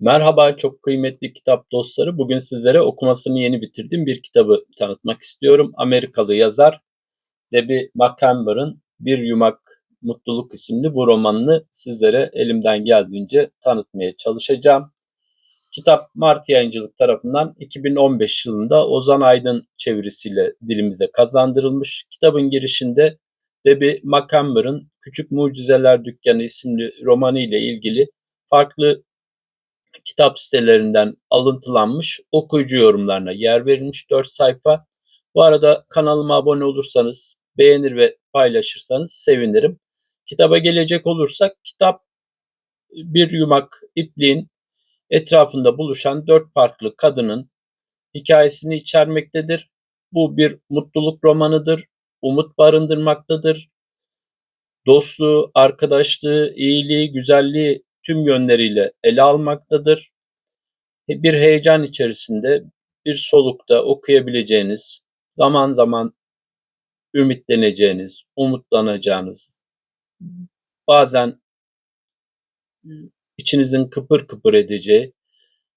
Merhaba çok kıymetli kitap dostları. Bugün sizlere okumasını yeni bitirdiğim bir kitabı tanıtmak istiyorum. Amerikalı yazar Debbie McCamber'ın Bir Yumak Mutluluk isimli bu romanını sizlere elimden geldiğince tanıtmaya çalışacağım. Kitap Mart Yayıncılık tarafından 2015 yılında Ozan Aydın çevirisiyle dilimize kazandırılmış. Kitabın girişinde Debbie McCamber'ın Küçük Mucizeler Dükkanı isimli romanı ile ilgili farklı kitap sitelerinden alıntılanmış okuyucu yorumlarına yer verilmiş 4 sayfa. Bu arada kanalıma abone olursanız, beğenir ve paylaşırsanız sevinirim. Kitaba gelecek olursak kitap bir yumak ipliğin etrafında buluşan dört farklı kadının hikayesini içermektedir. Bu bir mutluluk romanıdır, umut barındırmaktadır. Dostluğu, arkadaşlığı, iyiliği, güzelliği tüm yönleriyle ele almaktadır. Bir heyecan içerisinde, bir solukta okuyabileceğiniz, zaman zaman ümitleneceğiniz, umutlanacağınız, bazen içinizin kıpır kıpır edeceği,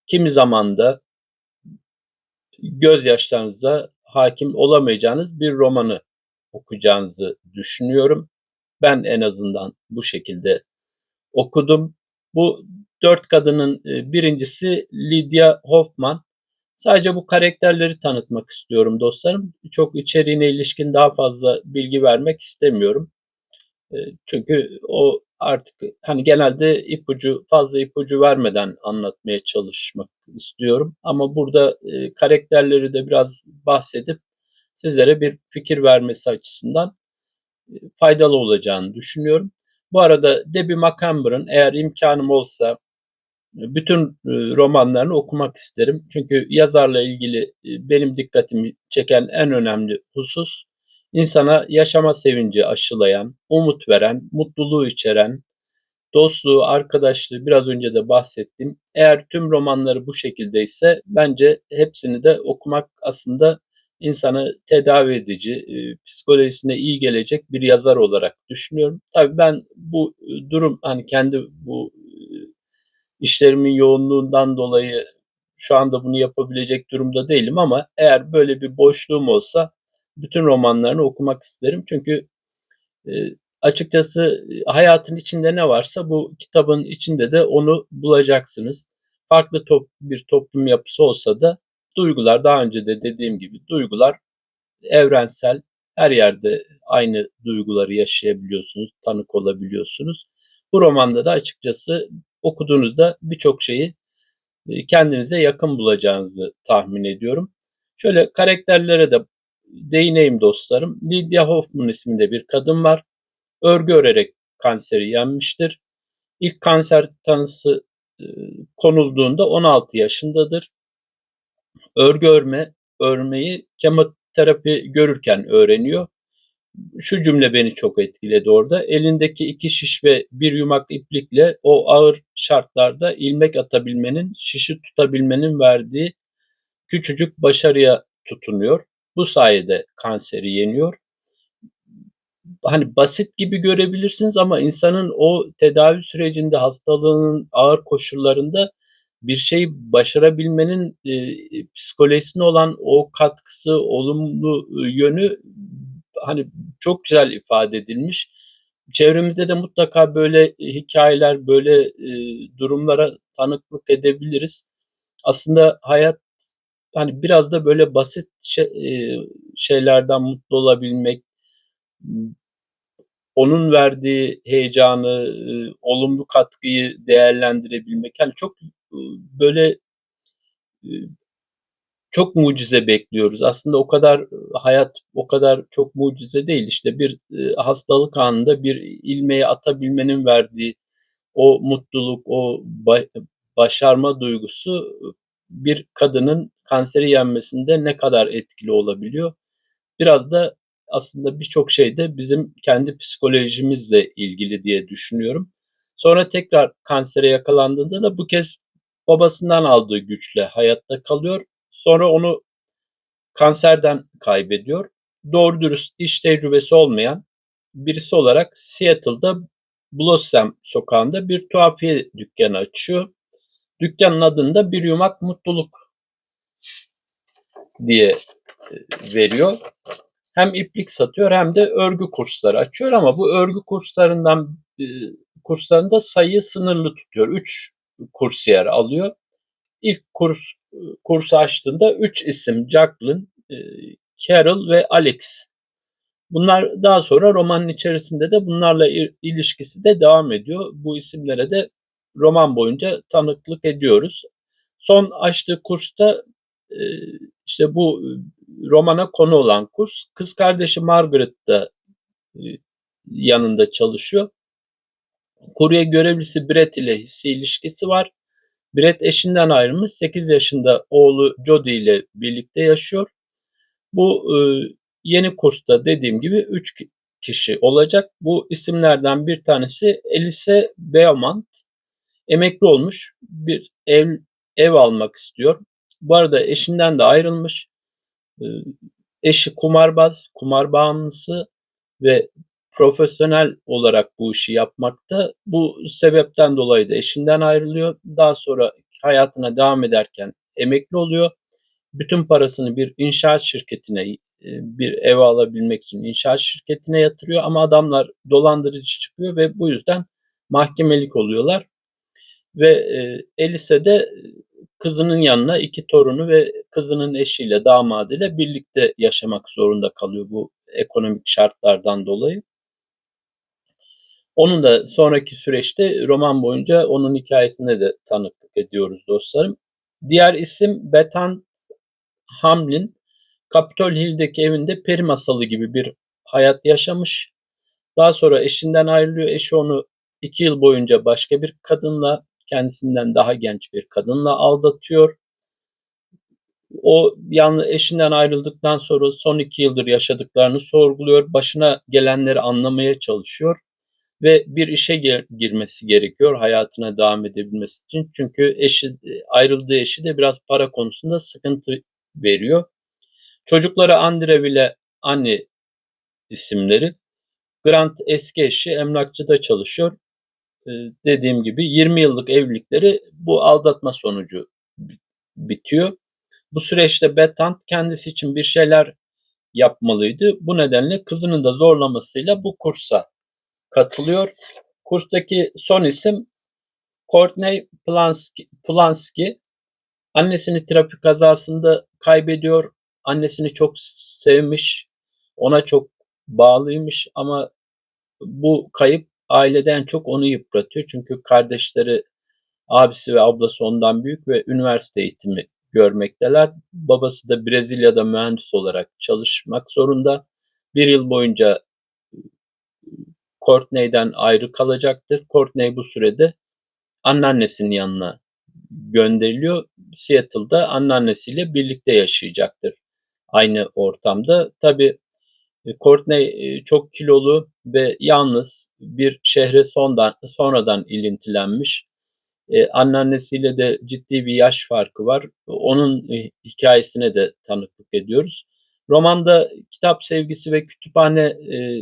kimi zaman da gözyaşlarınıza hakim olamayacağınız bir romanı okuyacağınızı düşünüyorum. Ben en azından bu şekilde okudum. Bu dört kadının e, birincisi Lydia Hoffman. Sadece bu karakterleri tanıtmak istiyorum dostlarım. Çok içeriğine ilişkin daha fazla bilgi vermek istemiyorum. E, çünkü o artık hani genelde ipucu fazla ipucu vermeden anlatmaya çalışmak istiyorum. Ama burada e, karakterleri de biraz bahsedip sizlere bir fikir vermesi açısından faydalı olacağını düşünüyorum. Bu arada Debbie McCamber'ın eğer imkanım olsa bütün e, romanlarını okumak isterim. Çünkü yazarla ilgili e, benim dikkatimi çeken en önemli husus insana yaşama sevinci aşılayan, umut veren, mutluluğu içeren, dostluğu, arkadaşlığı biraz önce de bahsettim. Eğer tüm romanları bu şekildeyse bence hepsini de okumak aslında insanı tedavi edici, e, psikolojisine iyi gelecek bir yazar olarak düşünüyorum. Tabii ben bu e, durum hani kendi bu e, işlerimin yoğunluğundan dolayı şu anda bunu yapabilecek durumda değilim ama eğer böyle bir boşluğum olsa bütün romanlarını okumak isterim. Çünkü açıkçası hayatın içinde ne varsa bu kitabın içinde de onu bulacaksınız. Farklı top, bir toplum yapısı olsa da Duygular daha önce de dediğim gibi duygular evrensel. Her yerde aynı duyguları yaşayabiliyorsunuz, tanık olabiliyorsunuz. Bu romanda da açıkçası okuduğunuzda birçok şeyi e, kendinize yakın bulacağınızı tahmin ediyorum. Şöyle karakterlere de değineyim dostlarım. Lydia Hoffman isminde bir kadın var. Örgü örerek kanseri yenmiştir. İlk kanser tanısı e, konulduğunda 16 yaşındadır örgü örme, örmeyi kemoterapi görürken öğreniyor. Şu cümle beni çok etkiledi orada. Elindeki iki şiş ve bir yumak iplikle o ağır şartlarda ilmek atabilmenin, şişi tutabilmenin verdiği küçücük başarıya tutunuyor. Bu sayede kanseri yeniyor. Hani basit gibi görebilirsiniz ama insanın o tedavi sürecinde hastalığının ağır koşullarında bir şey başarabilmenin e, psikolojisine olan o katkısı, olumlu e, yönü hani çok güzel ifade edilmiş. Çevremizde de mutlaka böyle hikayeler, böyle e, durumlara tanıklık edebiliriz. Aslında hayat hani biraz da böyle basit şey, e, şeylerden mutlu olabilmek, onun verdiği heyecanı, e, olumlu katkıyı değerlendirebilmek. Yani çok böyle çok mucize bekliyoruz. Aslında o kadar hayat o kadar çok mucize değil. İşte bir hastalık anında bir ilmeği atabilmenin verdiği o mutluluk, o başarma duygusu bir kadının kanseri yenmesinde ne kadar etkili olabiliyor? Biraz da aslında birçok şey de bizim kendi psikolojimizle ilgili diye düşünüyorum. Sonra tekrar kansere yakalandığında da bu kez babasından aldığı güçle hayatta kalıyor. Sonra onu kanserden kaybediyor. Doğru dürüst iş tecrübesi olmayan birisi olarak Seattle'da Blossom sokağında bir tuhafiye dükkanı açıyor. Dükkanın adını da Bir Yumak Mutluluk diye e, veriyor. Hem iplik satıyor hem de örgü kursları açıyor ama bu örgü kurslarından e, kurslarında sayı sınırlı tutuyor. 3 kursiyer alıyor. İlk kurs kursu açtığında 3 isim Jacqueline, e, Carol ve Alex. Bunlar daha sonra romanın içerisinde de bunlarla ilişkisi de devam ediyor. Bu isimlere de roman boyunca tanıklık ediyoruz. Son açtığı kursta e, işte bu romana konu olan kurs. Kız kardeşi Margaret da e, yanında çalışıyor. Kurye görevlisi Brett ile hissi ilişkisi var. Brett eşinden ayrılmış 8 yaşında oğlu Jody ile birlikte yaşıyor. Bu e, yeni kursta dediğim gibi 3 kişi olacak. Bu isimlerden bir tanesi Elise Beaumont. Emekli olmuş bir ev ev almak istiyor. Bu arada eşinden de ayrılmış. E, eşi kumarbaz, kumar bağımlısı ve profesyonel olarak bu işi yapmakta. Bu sebepten dolayı da eşinden ayrılıyor. Daha sonra hayatına devam ederken emekli oluyor. Bütün parasını bir inşaat şirketine, e, bir ev alabilmek için inşaat şirketine yatırıyor ama adamlar dolandırıcı çıkıyor ve bu yüzden mahkemelik oluyorlar. Ve e, Elise de kızının yanına iki torunu ve kızının eşiyle, damadıyla birlikte yaşamak zorunda kalıyor bu ekonomik şartlardan dolayı. Onun da sonraki süreçte roman boyunca onun hikayesine de tanıklık ediyoruz dostlarım. Diğer isim Bethan Hamlin. Capitol Hill'deki evinde peri masalı gibi bir hayat yaşamış. Daha sonra eşinden ayrılıyor. Eşi onu iki yıl boyunca başka bir kadınla, kendisinden daha genç bir kadınla aldatıyor. O yanlı eşinden ayrıldıktan sonra son iki yıldır yaşadıklarını sorguluyor. Başına gelenleri anlamaya çalışıyor ve bir işe gir- girmesi gerekiyor hayatına devam edebilmesi için. Çünkü eşi ayrıldığı eşi de biraz para konusunda sıkıntı veriyor. Çocukları Andrew ile Annie isimleri. Grant eski eşi emlakçıda çalışıyor. Ee, dediğim gibi 20 yıllık evlilikleri bu aldatma sonucu bitiyor. Bu süreçte Bettant kendisi için bir şeyler yapmalıydı. Bu nedenle kızının da zorlamasıyla bu kursa katılıyor. Kurstaki son isim Courtney Plansky. Plansky. Annesini trafik kazasında kaybediyor. Annesini çok sevmiş. Ona çok bağlıymış ama bu kayıp aileden çok onu yıpratıyor. Çünkü kardeşleri, abisi ve ablası ondan büyük ve üniversite eğitimi görmekteler. Babası da Brezilya'da mühendis olarak çalışmak zorunda. Bir yıl boyunca Courtney'den ayrı kalacaktır. Courtney bu sürede anneannesinin yanına gönderiliyor. Seattle'da anneannesiyle birlikte yaşayacaktır aynı ortamda. Tabi e, Courtney e, çok kilolu ve yalnız bir şehre sondan, sonradan ilintilenmiş. Ee, anneannesiyle de ciddi bir yaş farkı var. Onun e, hikayesine de tanıklık ediyoruz. Romanda kitap sevgisi ve kütüphane e,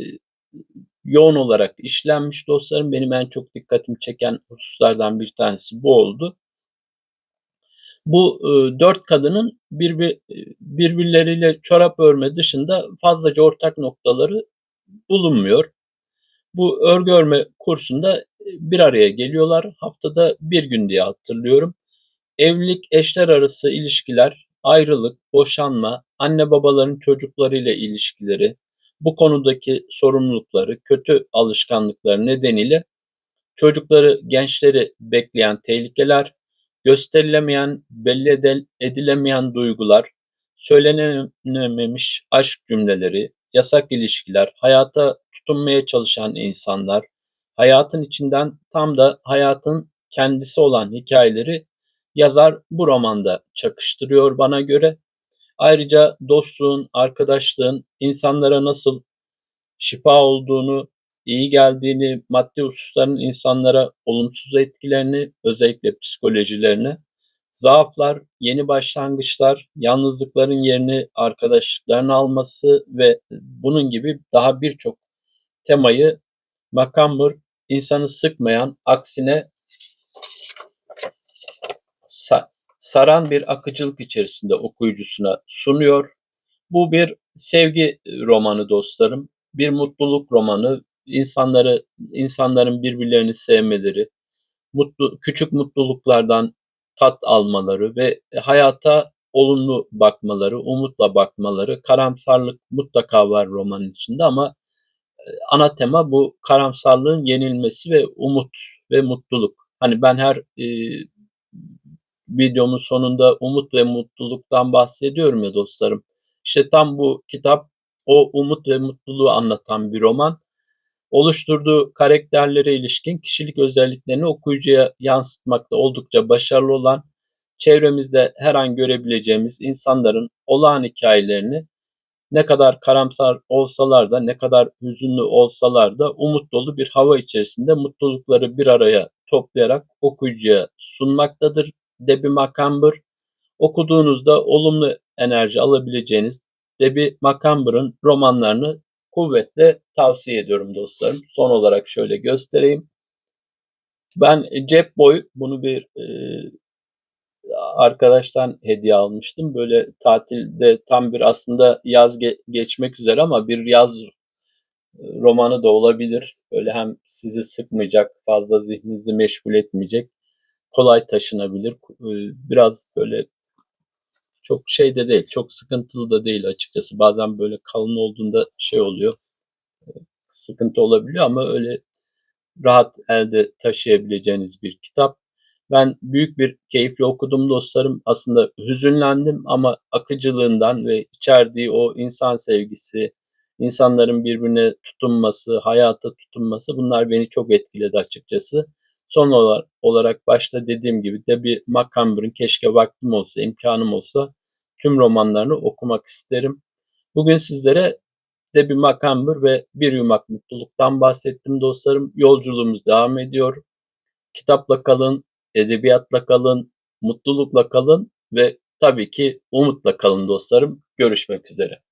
yoğun olarak işlenmiş dostlarım. Benim en çok dikkatimi çeken hususlardan bir tanesi bu oldu. Bu e, dört kadının birbir, birbirleriyle çorap örme dışında fazlaca ortak noktaları bulunmuyor. Bu örgü örme kursunda bir araya geliyorlar. Haftada bir gün diye hatırlıyorum. Evlilik, eşler arası ilişkiler, ayrılık, boşanma, anne babaların çocuklarıyla ilişkileri, bu konudaki sorumlulukları, kötü alışkanlıkları nedeniyle çocukları, gençleri bekleyen tehlikeler, gösterilemeyen, belli edilemeyen duygular, söylenememiş aşk cümleleri, yasak ilişkiler, hayata tutunmaya çalışan insanlar, hayatın içinden tam da hayatın kendisi olan hikayeleri yazar bu romanda çakıştırıyor bana göre. Ayrıca dostluğun, arkadaşlığın insanlara nasıl şifa olduğunu, iyi geldiğini, maddi hususların insanlara olumsuz etkilerini, özellikle psikolojilerini, zaaflar, yeni başlangıçlar, yalnızlıkların yerini arkadaşlıkların alması ve bunun gibi daha birçok temayı Makamur insanı sıkmayan, aksine saran bir akıcılık içerisinde okuyucusuna sunuyor. Bu bir sevgi romanı dostlarım. Bir mutluluk romanı. İnsanları insanların birbirlerini sevmeleri, mutlu küçük mutluluklardan tat almaları ve hayata olumlu bakmaları, umutla bakmaları. Karamsarlık mutlaka var romanın içinde ama ana tema bu karamsarlığın yenilmesi ve umut ve mutluluk. Hani ben her e, videomun sonunda umut ve mutluluktan bahsediyorum ya dostlarım. İşte tam bu kitap o umut ve mutluluğu anlatan bir roman. Oluşturduğu karakterlere ilişkin kişilik özelliklerini okuyucuya yansıtmakta oldukça başarılı olan, çevremizde her an görebileceğimiz insanların olağan hikayelerini ne kadar karamsar olsalar da, ne kadar hüzünlü olsalar da umut dolu bir hava içerisinde mutlulukları bir araya toplayarak okuyucuya sunmaktadır. Debbie McCamber okuduğunuzda olumlu enerji alabileceğiniz Debbie McCamber'ın romanlarını kuvvetle tavsiye ediyorum dostlarım. Son olarak şöyle göstereyim. Ben cep boy bunu bir e, arkadaştan hediye almıştım. Böyle tatilde tam bir aslında yaz ge- geçmek üzere ama bir yaz romanı da olabilir. Böyle hem sizi sıkmayacak, fazla zihninizi meşgul etmeyecek, kolay taşınabilir. Biraz böyle çok şey de değil, çok sıkıntılı da değil açıkçası. Bazen böyle kalın olduğunda şey oluyor, sıkıntı olabiliyor ama öyle rahat elde taşıyabileceğiniz bir kitap. Ben büyük bir keyifle okudum dostlarım. Aslında hüzünlendim ama akıcılığından ve içerdiği o insan sevgisi, insanların birbirine tutunması, hayata tutunması bunlar beni çok etkiledi açıkçası. Son olarak başta dediğim gibi de bir McCamber'ın keşke vaktim olsa, imkanım olsa tüm romanlarını okumak isterim. Bugün sizlere Debbie McCamber ve Bir Yumak Mutluluk'tan bahsettim dostlarım. Yolculuğumuz devam ediyor. Kitapla kalın, edebiyatla kalın, mutlulukla kalın ve tabii ki umutla kalın dostlarım. Görüşmek üzere.